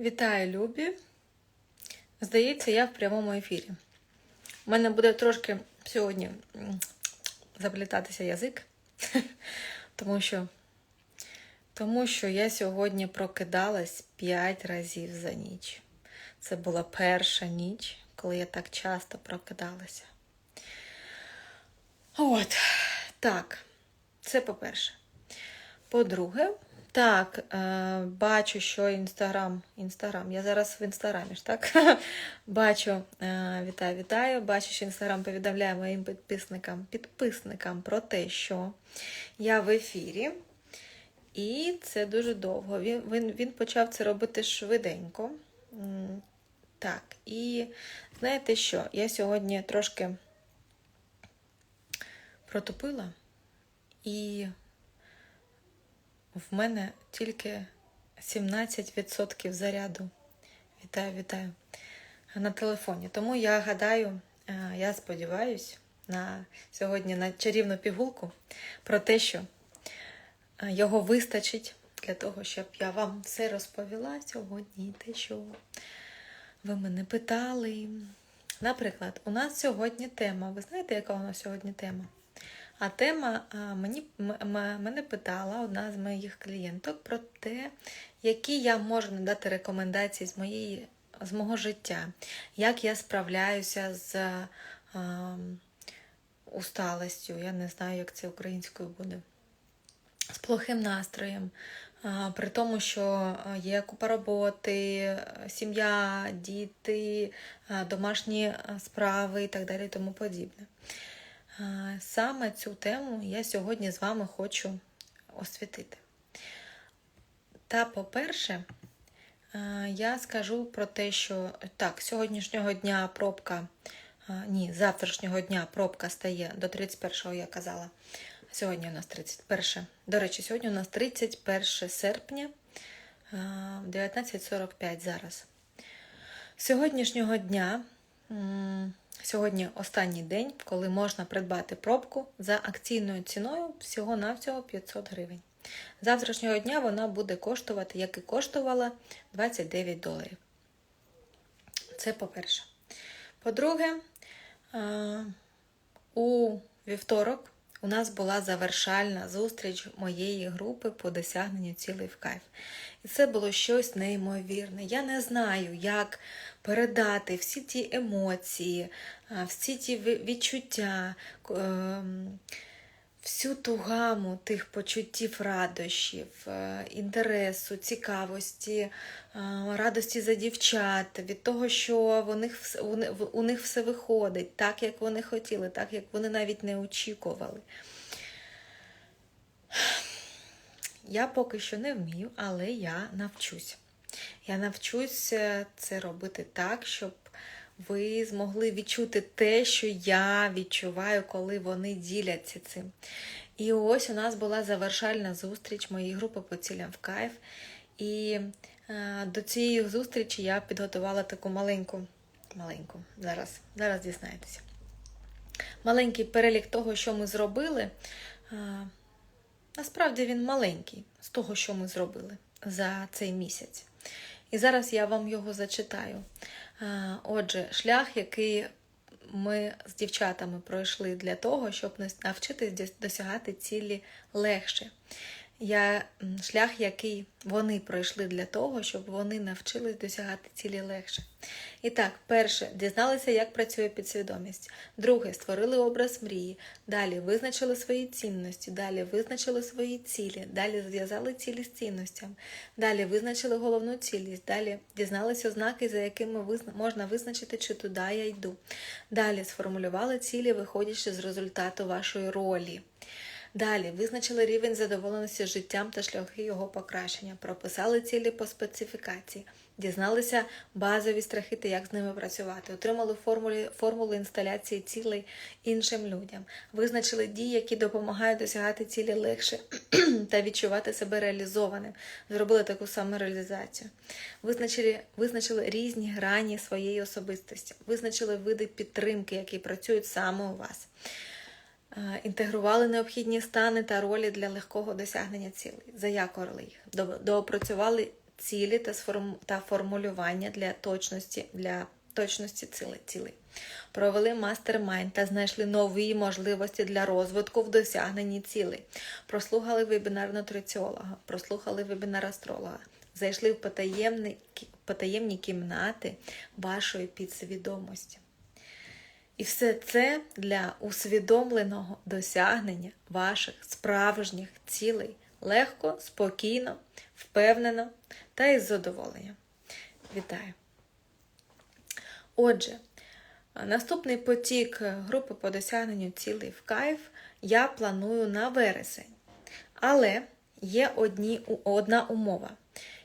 Вітаю, Любі. Здається, я в прямому ефірі. У мене буде трошки сьогодні заплітатися язик, тому що, тому що я сьогодні прокидалась 5 разів за ніч. Це була перша ніч, коли я так часто прокидалася. От, так, це по-перше. По-друге, так, е, бачу, що інстаграм. Інстаграм. Я зараз в інстаграмі ж, так? бачу, е, вітаю, вітаю. Бачу, що інстаграм повідомляє моїм підписникам, підписникам про те, що я в ефірі. І це дуже довго. Він, він, він почав це робити швиденько. Так, і знаєте що? Я сьогодні трошки протупила і в мене тільки 17% заряду. Вітаю, вітаю. На телефоні. Тому я гадаю, е, я сподіваюся на сьогодні на чарівну пігулку про те, що е, його вистачить для того, щоб я вам все розповіла сьогодні. Те, що ви мене питали. Наприклад, у нас сьогодні тема. Ви знаєте, яка у нас сьогодні тема? А тема мені м- м- мене питала одна з моїх клієнток про те, які я можу надати рекомендації з моєї з мого життя, як я справляюся з а, усталостю. Я не знаю, як це українською буде. З плохим настроєм, при тому, що є купа роботи, сім'я, діти, домашні справи і так далі, і тому подібне. Саме цю тему я сьогодні з вами хочу освітити. Та, по-перше, я скажу про те, що так, сьогоднішнього дня пробка, ні, завтрашнього дня пробка стає до 31-го, я казала. Сьогодні у нас 31. До речі, сьогодні у нас 31 серпня, а, 19.45 зараз. Сьогоднішнього дня, сьогодні останній день, коли можна придбати пробку за акційною ціною всього-навсього 500 гривень. Завтрашнього дня вона буде коштувати, як і коштувала, 29 доларів. Це по-перше. По-друге, у вівторок у нас була завершальна зустріч моєї групи по досягненню цілей в кайф. І це було щось неймовірне. Я не знаю, як передати всі ті емоції, всі ті відчуття, ем, всю ту гаму тих почуттів радощів, е, інтересу, цікавості, е, радості за дівчат, від того, що них, у ни- в- у них все виходить так, як вони хотіли, так, як вони навіть не очікували. Я поки що не вмію, але я навчусь. Я навчусь е, це робити так, щоб ви змогли відчути те, що я відчуваю, коли вони діляться цим. І ось у нас була завершальна зустріч моєї групи по цілям в кайф. І е, до цієї зустрічі я підготувала таку маленьку, маленьку, зараз, зараз дізнаєтеся. Маленький перелік того, що ми зробили. Е, Насправді він маленький з того, що ми зробили за цей місяць. І зараз я вам його зачитаю. А, Отже, шлях, який ми з дівчатами пройшли для того, щоб навчитись досягати цілі легше. Я, шлях, який вони пройшли для того, щоб вони навчились досягати цілі легше. І так, перше, дізналися, як працює підсвідомість. Друге, створили образ мрії. Далі визначили свої цінності. Далі визначили свої цілі. Далі зв'язали цілі з цінностями. Далі визначили головну цілість. Далі дізналися ознаки, за якими визна- можна визначити, чи туди я йду. Далі сформулювали цілі, виходячи з результату вашої ролі. Далі визначили рівень задоволеності життям та шляхи його покращення, прописали цілі по специфікації, дізналися базові страхи та як з ними працювати, отримали формулі, формулу інсталяції цілей іншим людям, визначили дії, які допомагають досягати цілі легше та відчувати себе реалізованим. Зробили таку самореалізацію. Визначили, визначили різні грані своєї особистості, визначили види підтримки, які працюють саме у вас. Е, Інтегрували необхідні стани та ролі для легкого досягнення цілей, заякорили їх, доопрацювали цілі та, формулювання для точності, для точності цілей. Провели мастер-майнд та знайшли нові можливості для розвитку в досягненні цілей. Прослухали вебінар нутриціолога, прослухали вебінар астролога, зайшли в потаємні кімнати вашої підсвідомості. І все це для усвідомленого досягнення ваших справжніх цілей легко, спокійно, впевнено та із задоволенням. Вітаю! Отже, наступний потік групи по досягненню цілей в кайф я планую на вересень. Але є одні, одна умова,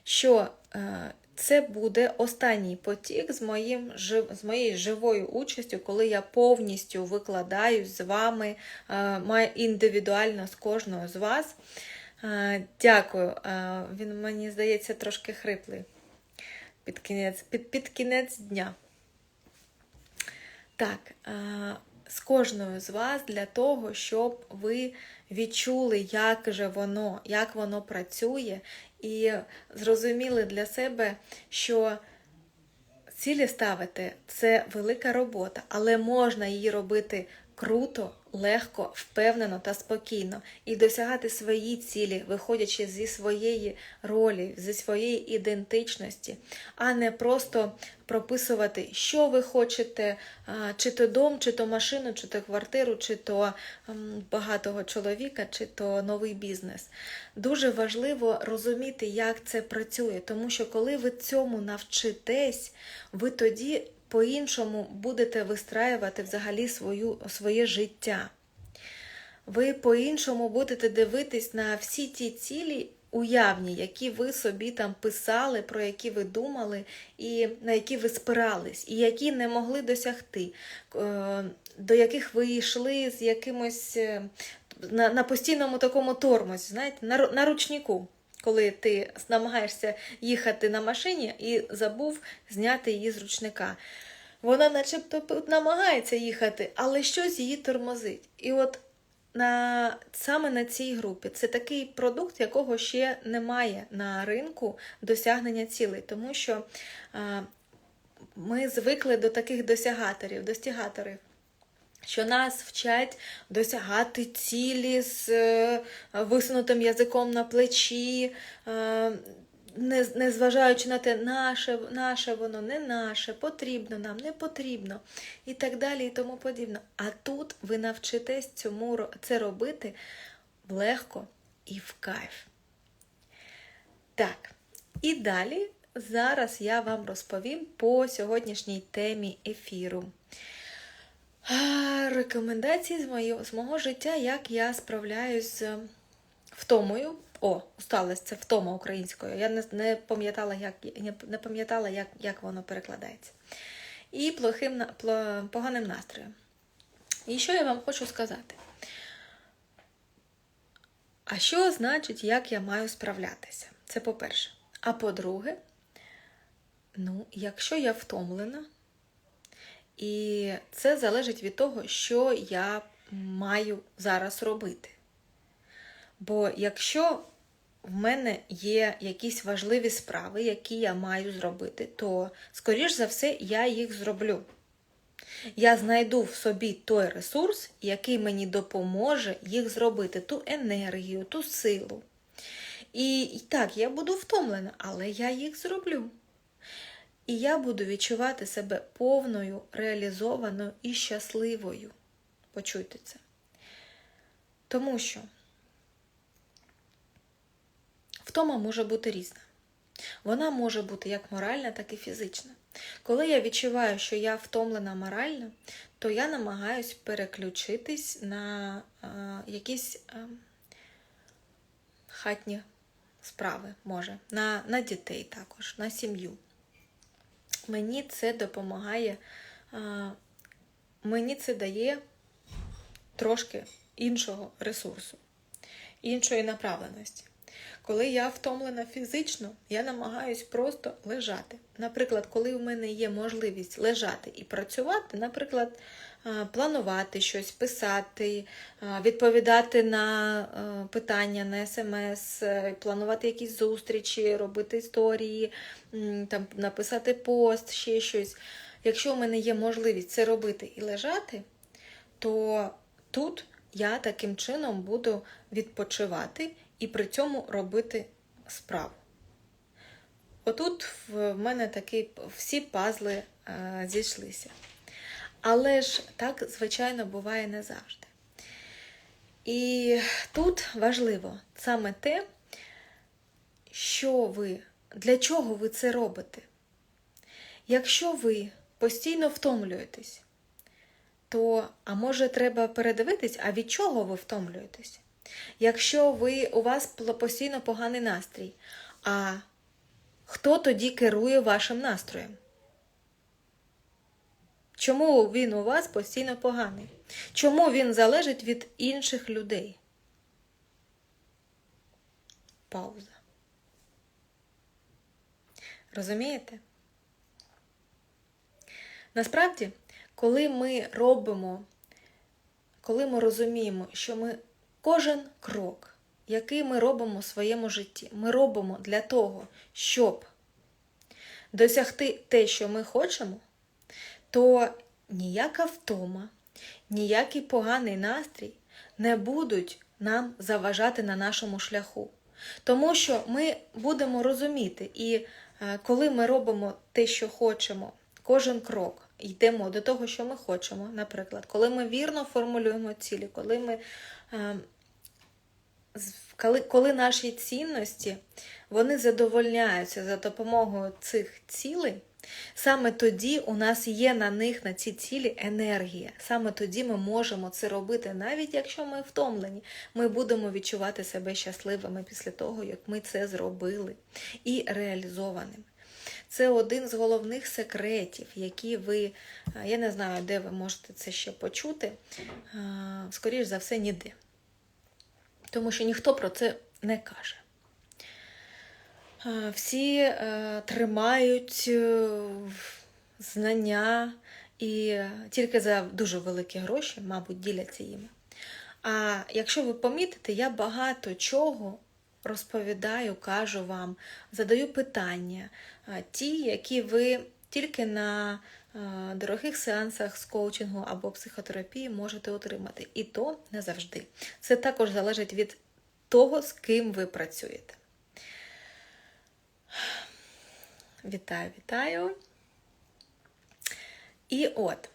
що е, це буде останній потік з, моїм, з моєю живою участю, коли я повністю викладаюсь з вами е, індивідуально з кожною з вас. Е, дякую. Він, мені здається, трошки хриплий під кінець, під, під кінець дня. Так, з кожною з вас для того, щоб ви відчули, як же воно, як воно працює, і зрозуміли для себе, що цілі ставити це велика робота, але можна її робити круто, легко, впевнено та спокійно і досягати свої цілі, виходячи зі своєї ролі, зі своєї ідентичності, а не просто прописувати, що ви хочете, чи то дом, чи то машину, чи то квартиру, чи то багатого чоловіка, чи то новий бізнес. Дуже важливо розуміти, як це працює, тому що коли ви цьому навчитесь, ви тоді по-іншому будете вистраювати взагалі свою, своє життя. Ви по-іншому будете дивитись на всі ті цілі уявні, які ви собі там писали, про які ви думали, і на які ви спирались, і які не могли досягти, е, до яких ви йшли з якимось е, на на постійному такому тормозі, знаєте, на, на ручнику коли ти намагаєшся їхати на машині і забув зняти її з ручника. Вона начебто намагається їхати, але щось її тормозить. І от на, саме на цій групі це такий продукт, якого ще немає на ринку досягнення цілей, тому що а, ми звикли до таких досягаторів, достігаторів що нас вчать досягати цілі з е, висунутим язиком на плечі, е, не зважаючи на те, наше наше воно, не наше, потрібно нам, не потрібно, і так далі, і тому подібне. А тут ви навчитесь цьому це робити легко і в кайф. Так, і далі зараз я вам розповім по сьогоднішній темі ефіру. Рекомендації з моєго, з мого життя, як я справляюсь з втомою. О, усталость це втома українською. Я не не пам'ятала, як не пам'ятала, як, як воно перекладається. І плохим, поганим настроєм. І що я вам хочу сказати? А що значить, як я маю справлятися? Це по-перше. А по-друге, ну, якщо я втомлена, і це залежить від того, що я маю зараз робити. Бо якщо в мене є якісь важливі справи, які я маю зробити, то, скоріш за все, я їх зроблю. Я знайду в собі той ресурс, який мені допоможе їх зробити, ту енергію, ту силу. І, так, я буду втомлена, але я їх зроблю. І я буду відчувати себе повною, реалізованою і щасливою. Почуйте це. Тому що втома може бути різна. Вона може бути як моральна, так і фізична. Коли я відчуваю, що я втомлена морально, то я намагаюсь переключитись на а, якісь а, хатні справи, може, на, на дітей також, на сім'ю мені це допомагає, мені це дає трошки іншого ресурсу, іншої направленості. Коли я втомлена фізично, я намагаюсь просто лежати. Наприклад, коли в мене є можливість лежати і працювати, наприклад, планувати щось, писати, е, відповідати на е, питання на смс, е, планувати якісь зустрічі, робити історії, там, написати пост, ще щось. Якщо у мене є можливість це робити і лежати, то тут я таким чином буду відпочивати і при цьому робити справу. Отут в мене такі всі пазли е, зійшлися. Але ж так, звичайно, буває не завжди. І тут важливо саме те, що ви, для чого ви це робите. Якщо ви постійно втомлюєтесь, то, а може, треба передивитись, а від чого ви втомлюєтесь? Якщо ви, у вас постійно поганий настрій, а хто тоді керує вашим настроєм? Чому він у вас постійно поганий? Чому він залежить від інших людей? Пауза. Розумієте? Насправді, коли ми робимо, коли ми розуміємо, що ми кожен крок, який ми робимо у своєму житті, ми робимо для того, щоб досягти те, що ми хочемо, то ніяка втома, ніякий поганий настрій не будуть нам заважати на нашому шляху. Тому що ми будемо розуміти, і е, коли ми робимо те, що хочемо, кожен крок йдемо до того, що ми хочемо, наприклад, коли ми вірно формулюємо цілі, коли ми. е, коли, коли наші цінності вони задовольняються за допомогою цих цілей, саме тоді у нас є на них, на ці цілі енергія. Саме тоді ми можемо це робити, навіть якщо ми втомлені. Ми будемо відчувати себе щасливими після того, як ми це зробили і реалізованими. Це один з головних секретів, які ви, я не знаю, де ви можете це ще почути, а, скоріш за все, ніде тому що ніхто про це не каже. Е, Всі е, тримають е, знання і тільки за дуже великі гроші, мабуть, діляться їми. А якщо ви помітите, я багато чого розповідаю, кажу вам, задаю питання, ті, які ви тільки на дорогих сеансах з коучингу або психотерапії можете отримати. І то не завжди. Це також залежить від того, з ким ви працюєте. Вітаю, вітаю. І от,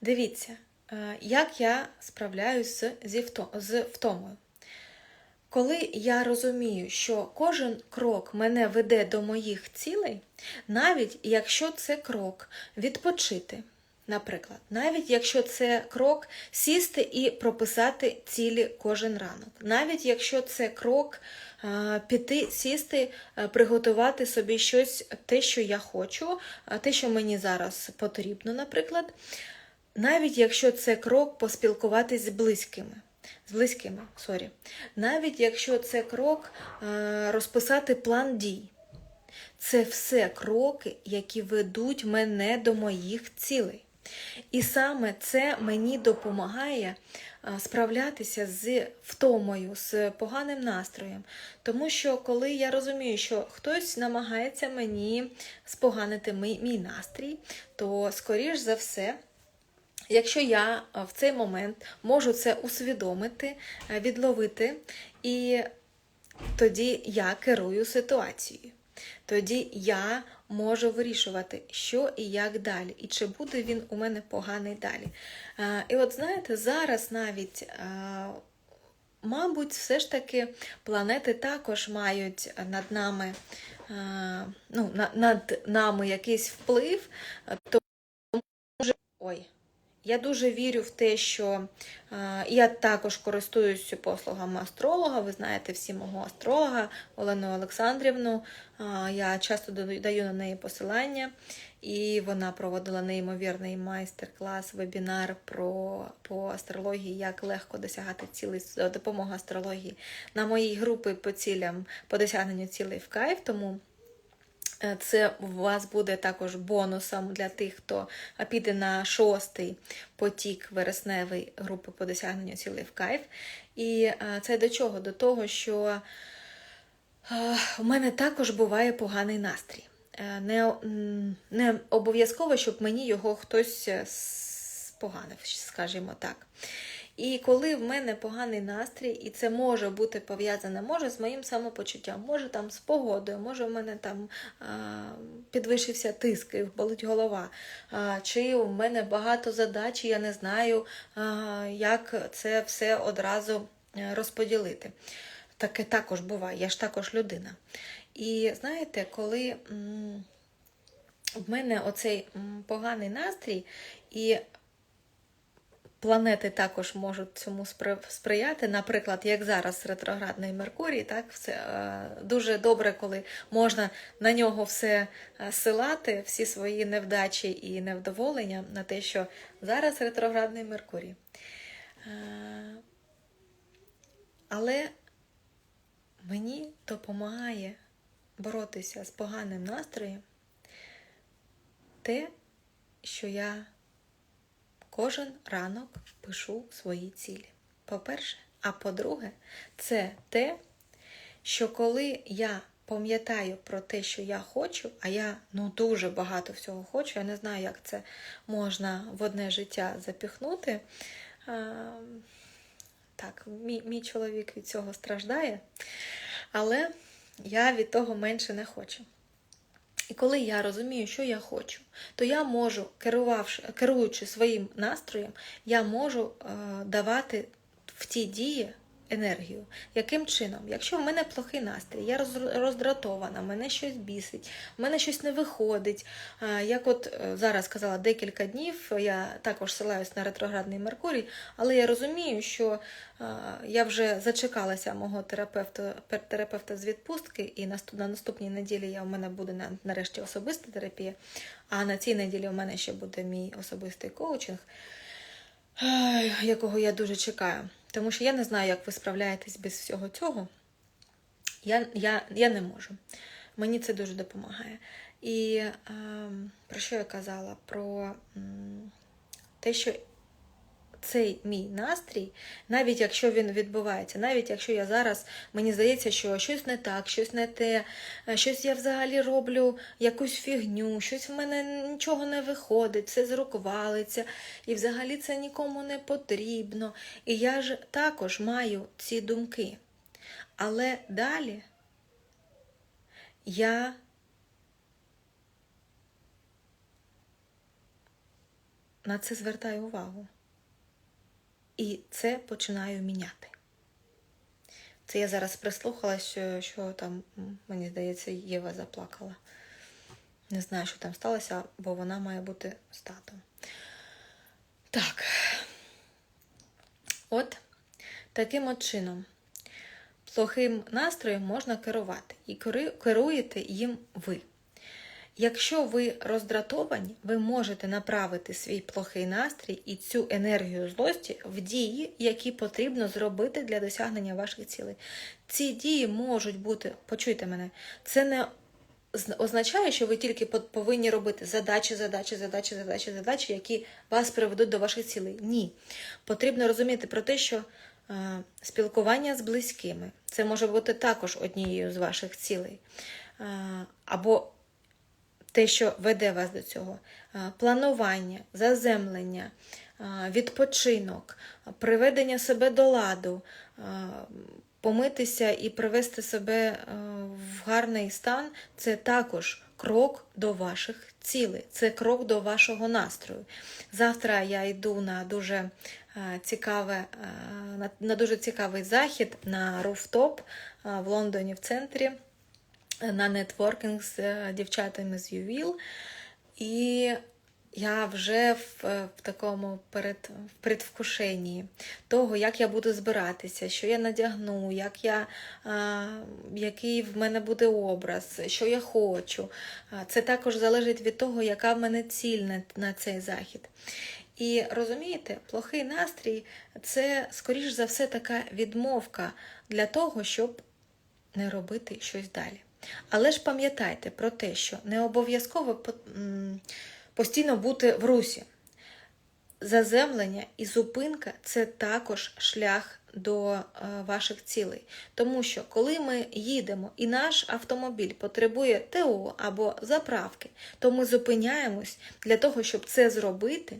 дивіться, е, як я справляюся з втомою. Коли я розумію, що кожен крок мене веде до моїх цілей, навіть якщо це крок відпочити, наприклад, навіть якщо це крок сісти і прописати цілі кожен ранок, навіть якщо це крок е, піти, сісти, е, приготувати собі щось, те, що я хочу, е, те, що мені зараз потрібно, наприклад, навіть якщо це крок поспілкуватись з близькими. З близькими, сорі. Навіть якщо це крок розписати план дій. Це все кроки, які ведуть мене до моїх цілей. І саме це мені допомагає е, справлятися з втомою, з поганим настроєм. Тому що коли я розумію, що хтось намагається мені споганити мій, настрій, то скоріш за все. Якщо я в цей момент можу це усвідомити, е, відловити, і тоді я керую ситуацією. Тоді я можу вирішувати, що і як далі, і чи буде він у мене поганий далі. І от знаєте, зараз навіть, мабуть, все ж таки планети також мають над нами, ну, над нами якийсь вплив, тому ой я дуже вірю в те, що е, я також користуюся послугами астролога. Ви знаєте всі мого астролога Олену Олександрівну. Е, я часто даю на неї посилання, і вона проводила неймовірний майстер-клас, вебінар про по астрології, як легко досягати цілей за допомогою астрології на моїй групі по цілям по досягненню цілей в кайф. Тому Це у вас буде також бонусом для тих, хто піде на шостий потік вересневий групи по досягненню цілей в кайф. І е, це до чого? До того, що е, у мене також буває поганий настрій. Не, не обов'язково, щоб мені його хтось споганив, скажімо так. І коли в мене поганий настрій, і це може бути пов'язане, може з моїм самопочуттям, може там з погодою, може в мене там а, підвищився тиск, і болить голова, а, чи у мене багато задач, і я не знаю, а, як це все одразу е, розподілити. Таке також буває, я ж також людина. І знаєте, коли в мене оцей поганий настрій, і Планети також можуть цьому сприяти. Наприклад, як зараз ретроградний Меркурій, так все е, дуже добре, коли можна на нього все е, силати, всі свої невдачі і невдоволення на те, що зараз ретроградний Меркурій. Е, але мені допомагає боротися з поганим настроєм те, що я кожен ранок пишу свої цілі. По-перше, а по-друге, це те, що коли я пам'ятаю про те, що я хочу, а я ну дуже багато всього хочу, я не знаю, як це можна в одне життя запіхнути. Так, мій, мій чоловік від цього страждає, але я від того менше не хочу. І коли я розумію, що я хочу, то я можу, керувавши, керуючи своїм настроєм, я можу е, давати в ті дії енергію. Яким чином? Якщо в мене плохий настрій, я роздратована, мене щось бісить, в мене щось не виходить. Як от е, зараз сказала декілька днів, я також силаюсь на ретроградний Меркурій, але я розумію, що я вже зачекалася мого терапевта терапевта з відпустки, і на наступній неділі я, у мене буде нарешті особиста терапія, а на цій неділі у мене ще буде мій особистий коучинг, якого я дуже чекаю. Тому що я не знаю, як ви справляєтесь без всього цього. Я я, я не можу. Мені це дуже допомагає. І е, про що я казала? Про те, що цей мій настрій, навіть якщо він відбувається, навіть якщо я зараз, мені здається, що щось не так, щось не те, е, щось я взагалі роблю якусь фігню, щось в мене нічого не виходить, все з і взагалі це нікому не потрібно. І я ж також маю ці думки. Але далі я на це звертаю увагу. І це починаю міняти. Це я зараз прислухалася, що, що там, мені здається, Єва заплакала. Не знаю, що там сталося, бо вона має бути з татом. Так. От таким от чином, плохим настроєм можна керувати. І керуєте їм ви. Якщо ви роздратовані, ви можете направити свій плохий настрій і цю енергію злості в дії, які потрібно зробити для досягнення ваших цілей. Ці дії можуть бути, почуйте мене, це не означає, що ви тільки повинні робити задачі, задачі, задачі, задачі, задачі, які вас приведуть до ваших цілей. Ні. Потрібно розуміти про те, що е, спілкування з близькими це може бути також однією з ваших цілей. Е, або те, що веде вас до цього, планування, заземлення, відпочинок, приведення себе до ладу, помитися і привести себе в гарний стан це також крок до ваших цілей, це крок до вашого настрою. Завтра я йду на дуже цікаве, на дуже цікавий захід на руфтоп в Лондоні в центрі на нетворкінг з е, дівчатами з Ювіл. І я вже в, в такому перед, в предвкушенні того, як я буду збиратися, що я надягну, як я, а, який в мене буде образ, що я хочу. Це також залежить від того, яка в мене ціль на, на цей захід. І розумієте, плохий настрій це, скоріш за все, така відмовка для того, щоб не робити щось далі. Але ж пам'ятайте про те, що не обов'язково постійно бути в русі. Заземлення і зупинка це також шлях до е, ваших цілей. Тому що коли ми їдемо і наш автомобіль потребує ТО або заправки, то ми зупиняємось для того, щоб це зробити,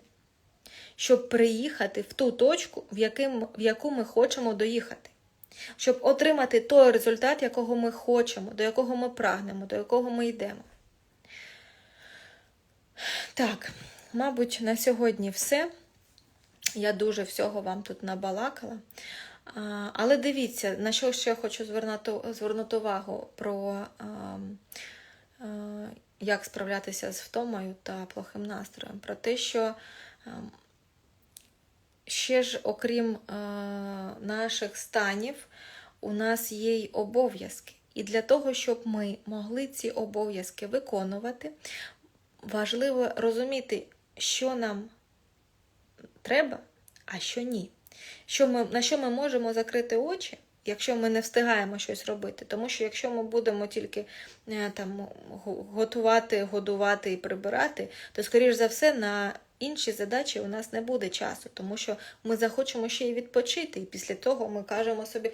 щоб приїхати в ту точку, в яку ми хочемо доїхати. Щоб отримати той результат, якого ми хочемо, до якого ми прагнемо, до якого ми йдемо. Так, мабуть, на сьогодні все. Я дуже всього вам тут набалакала. Але дивіться, на що ще хочу звернути, звернути увагу про як справлятися з втомою та плохим настроєм. Про те, що а, ще ж, окрім а, наших станів, у нас є й обов'язки. І для того, щоб ми могли ці обов'язки виконувати, важливо розуміти, що нам треба, а що ні. Що ми, на що ми можемо закрити очі, якщо ми не встигаємо щось робити. Тому що якщо ми будемо тільки е, там, готувати, годувати і прибирати, то, скоріш за все, на інші задачі у нас не буде часу, тому що ми захочемо ще й відпочити. І після того ми кажемо собі.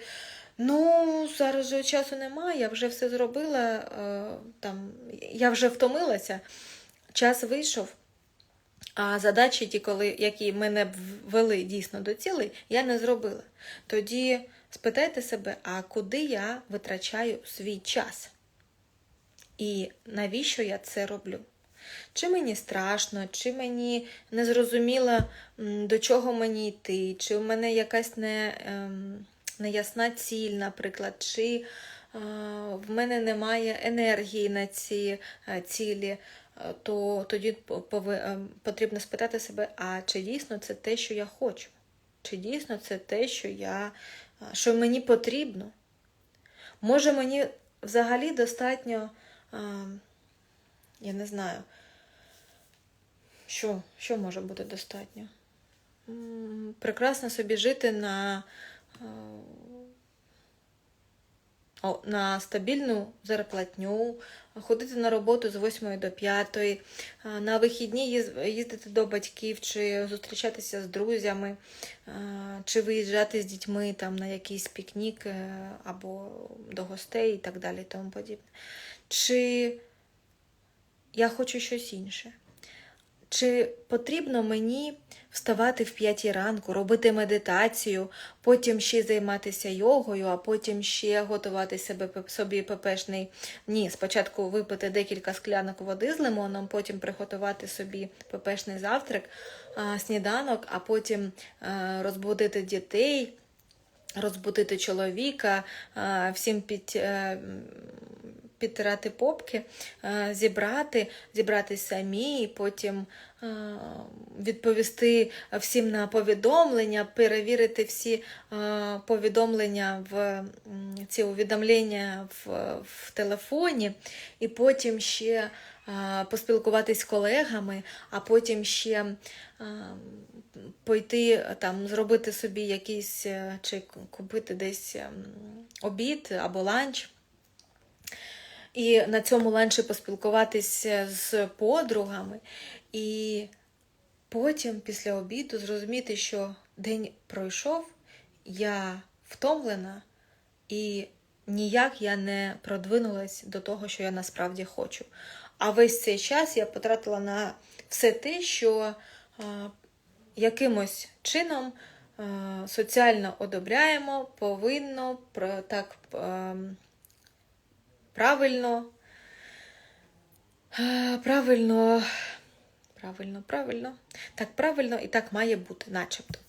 Ну, зараз же часу немає, я вже все зробила, е, там, я вже втомилася, час вийшов, а задачі, ті, коли, які мене ввели дійсно до цілей, я не зробила. Тоді спитайте себе, а куди я витрачаю свій час? І навіщо я це роблю? Чи мені страшно, чи мені не зрозуміло, до чого мені йти, чи в мене якась не, ем, неясна ціль, наприклад, чи е, в мене немає енергії на ці е, цілі, е, то тоді потрібно спитати себе, а чи дійсно це те, що я хочу? Чи дійсно це те, що, я, що мені потрібно? Може, мені взагалі достатньо, е, я не знаю, що, що може бути достатньо? Прекрасно собі жити на, е, на стабільну зарплатню, ходити на роботу з 8 до 5, е, на вихідні їздити до батьків, чи зустрічатися з друзями, е, чи виїжджати з дітьми там, на якийсь пікнік або до гостей і так далі. Тому подібне. Чи я хочу щось інше? Чи потрібно мені вставати в п'ятій ранку, робити медитацію, потім ще займатися йогою, а потім ще готувати себе собі пепешний? Ні, спочатку випити декілька склянок води з лимоном, потім приготувати собі пепешний завтрак, сніданок, а потім розбудити дітей, розбудити чоловіка, всім під, е, підтирати попки, е, зібрати, зібрати самі, і потім е, відповісти всім на повідомлення, перевірити всі е, повідомлення в ці увідомлення в, в телефоні, і потім ще поспілкуватись з колегами, а потім ще пойти там, зробити собі якийсь чи купити десь ем, обід або ланч. І на цьому ланчі поспілкуватися з подругами, і потім, після обіду, зрозуміти, що день пройшов, я втомлена, і ніяк я не продвинулась до того, що я насправді хочу. А весь цей час я потратила на все те, що е, якимось чином е, соціально одобряємо, повинно про так. ем, правильно. Е, Правильно, правильно, правильно. Так правильно і так має бути, начебто.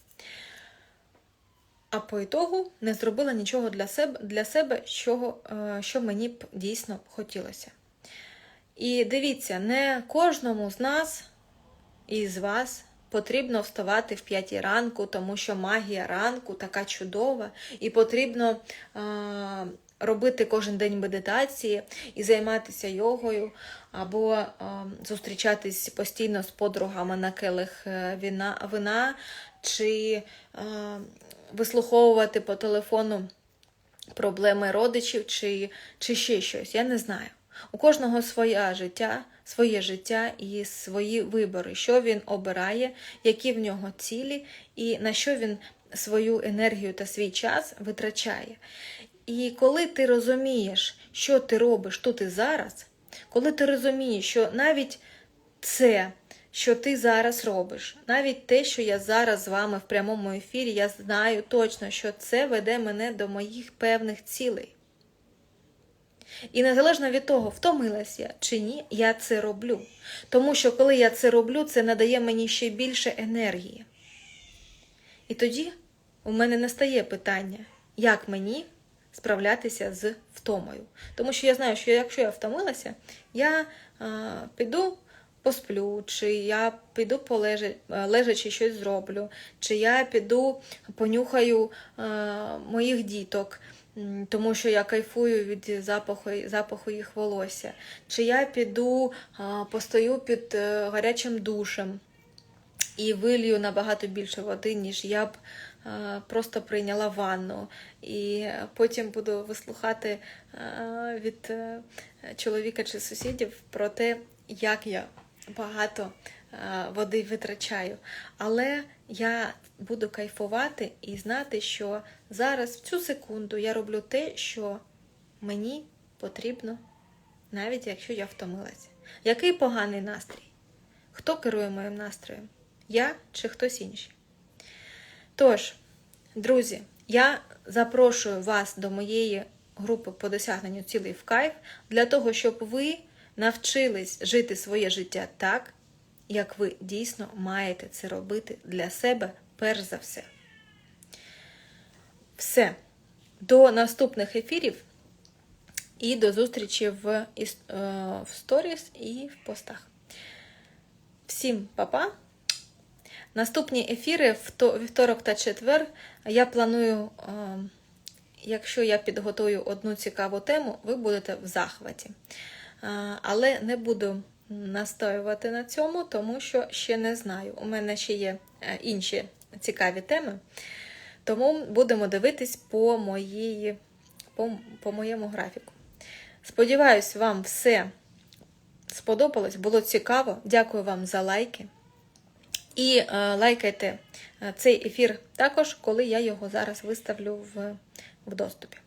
А по ітогу не зробила нічого для себе, для себе що, е, що мені б дійсно хотілося. І дивіться, не кожному з нас із вас потрібно вставати в п'ятій ранку, тому що магія ранку така чудова, і потрібно а, робити кожен день медитації і займатися йогою, або а, зустрічатись постійно з подругами на келих е, вина, вина чи а, вислуховувати по телефону проблеми родичів чи, чи ще щось. Я не знаю. У кожного своє життя, своє життя і свої вибори, що він обирає, які в нього цілі, і на що він свою енергію та свій час витрачає. І коли ти розумієш, що ти робиш тут і зараз, коли ти розумієш, що навіть це, що ти зараз робиш, навіть те, що я зараз з вами в прямому ефірі, я знаю точно, що це веде мене до моїх певних цілей. І незалежно від того, втомилася я чи ні, я це роблю. Тому що коли я це роблю, це надає мені ще більше енергії. І тоді у мене не стає питання, як мені справлятися з втомою. Тому що я знаю, що якщо я втомилася, я а, піду посплю, чи я піду полежа- е, лежачи щось зроблю, чи я піду понюхаю а, моїх діток. Тому що я кайфую від запаху, запаху їх волосся. Чи я піду, постою під е, гарячим душем і вилью набагато більше води, ніж я б е, просто прийняла ванну. І потім буду вислухати е, від е, чоловіка чи сусідів про те, як я багато е, води витрачаю. Але я буду кайфувати і знати, що зараз, в цю секунду, я роблю те, що мені потрібно, навіть якщо я втомилася. Який поганий настрій? Хто керує моїм настроєм? Я чи хтось інший? Тож, друзі, я запрошую вас до моєї групи по досягненню цілей в кайф для того, щоб ви навчились жити своє життя так, як ви дійсно маєте це робити для себе перш за все. Все. До наступних ефірів і до зустрічі в, е, в сторіс і в постах. Всім па-па! Наступні ефіри вто- вівторок та четвер я планую, е, якщо я підготую одну цікаву тему, ви будете в захваті. Е, Але не буду настоювати на цьому, тому що ще не знаю. У мене ще є е, інші цікаві теми. Тому будемо дивитись по, моїй, по, по моєму графіку. Сподіваюсь, вам все сподобалось, було цікаво. Дякую вам за лайки. І е, лайкайте е, цей ефір також, коли я його зараз виставлю в, в доступі.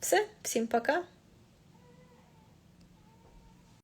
Все, всім пока.